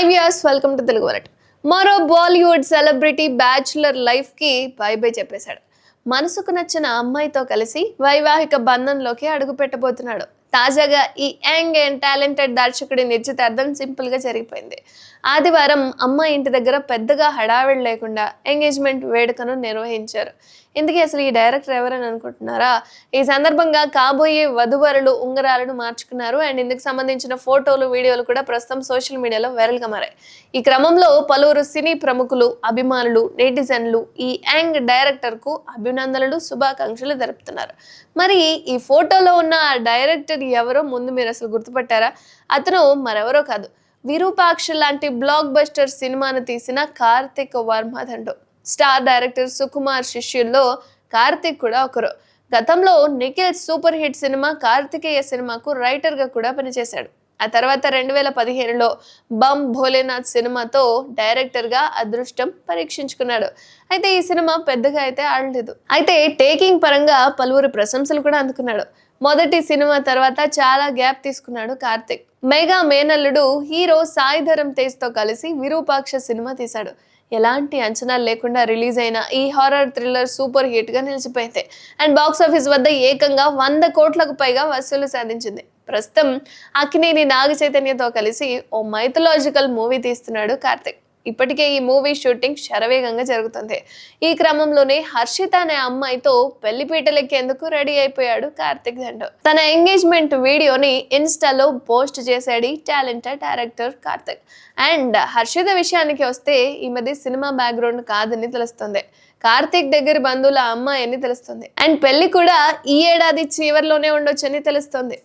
Hi viewers welcome to Telugu వరట్ మరో Bollywood celebrity bachelor లైఫ్కి bye bye చెప్పేశాడు. మనసుకు నచ్చిన అమ్మాయితో కలిసి వైవాహిక బంధంలోకి అడుగు పెట్టబోతున్నాడు తాజాగా ఈ యంగ్ అండ్ టాలెంటెడ్ దర్శకుడి నిశ్చితార్థం సింపుల్గా జరిగిపోయింది. ఆదివారం అమ్మాయి ఇంటి దగ్గర పెద్దగా హడావిడి లేకుండా ఎంగేజ్మెంట్ వేడుకను నిర్వహించారు. ఇందుకే అసలు ఈ డైరెక్టర్ ఎవరని అనుకుంటున్నారా? ఈ సందర్భంగా కాబోయే వధువరులు ఉంగరాలను మార్చుకున్నారు. అండ్ ఇందుకు సంబంధించిన ఫోటోలు వీడియోలు కూడా ప్రస్తుతం సోషల్ మీడియాలో వైరల్గా మారాయి. ఈ క్రమంలో పలువురు సినీ ప్రముఖులు అభిమానులు నెటిజన్లు ఈ యాంగ్ డైరెక్టర్కు అభినందనలు శుభాకాంక్షలు జరుపుతున్నారు మరి ఈ ఫోటోలో ఉన్న ఆ అతను ఎవరో ముందు మీరు అసలు గుర్తుపట్టారా? అతను మరెవరో కాదు. విరూపాక్ష లాంటి బ్లాక్ బస్టర్ సినిమాను తీసిన కార్తిక్ వర్మ దండు స్టార్ డైరెక్టర్ సుకుమార్ శిష్యుల్లో కార్తిక్ కూడా ఒకరు. గతంలో నిఖిల్ సూపర్ హిట్ సినిమా కార్తికేయ సినిమాకు రైటర్గా కూడా పనిచేశాడు. ఆ తర్వాత రెండు వేల పదిహేనులో బమ్ భోలేనాథ్ సినిమాతో డైరెక్టర్గా అదృష్టం పరీక్షించుకున్నాడు. అయితే ఈ సినిమా పెద్దగా అయితే ఆడలేదు. అయితే టేకింగ్ పరంగా పలువురు ప్రశంసలు కూడా అందుకున్నాడు. మొదటి సినిమా తర్వాత చాలా గ్యాప్ తీసుకున్నాడు కార్తిక్. మెగా మేనల్లుడు హీరో సాయి ధరమ్ తేజ్తో కలిసి విరూపాక్ష సినిమా తీశాడు. ఎలాంటి అంచనాలు లేకుండా రిలీజ్ అయిన ఈ హారర్ థ్రిల్లర్ సూపర్ హిట్గా నిలిచిపోయింది. అండ్ బాక్స్ ఆఫీస్ వద్ద ఏకంగా వంద కోట్లకు పైగా వసూలు సాధించింది. ప్రస్తుతం అక్కినేని నాగ చైతన్యతో కలిసి ఓ మైథలాజికల్ మూవీ తీస్తున్నాడు కార్తిక్. ఇప్పటికే ఈ మూవీ షూటింగ్ శరవేగంగా జరుగుతుంది. ఈ క్రమంలోనే హర్షిత అనే అమ్మాయితో పెళ్ళిపీటలెక్కేందుకు రెడీ అయిపోయాడు కార్తిక్ దండు. తన ఎంగేజ్మెంట్ వీడియోని ఇన్స్టాలో పోస్ట్ చేశాడు talented director Karthik. And Harshitha విషయానికి వస్తే ఈ మధ్య సినిమా బ్యాక్గ్రౌండ్ కాదని తెలుస్తుంది. కార్తిక్ దగ్గర బంధువుల అమ్మాయి అని తెలుస్తుంది. అండ్ పెళ్ళి కూడా ఈ ఏడాది చివరిలోనే ఉండొచ్చని తెలుస్తుంది.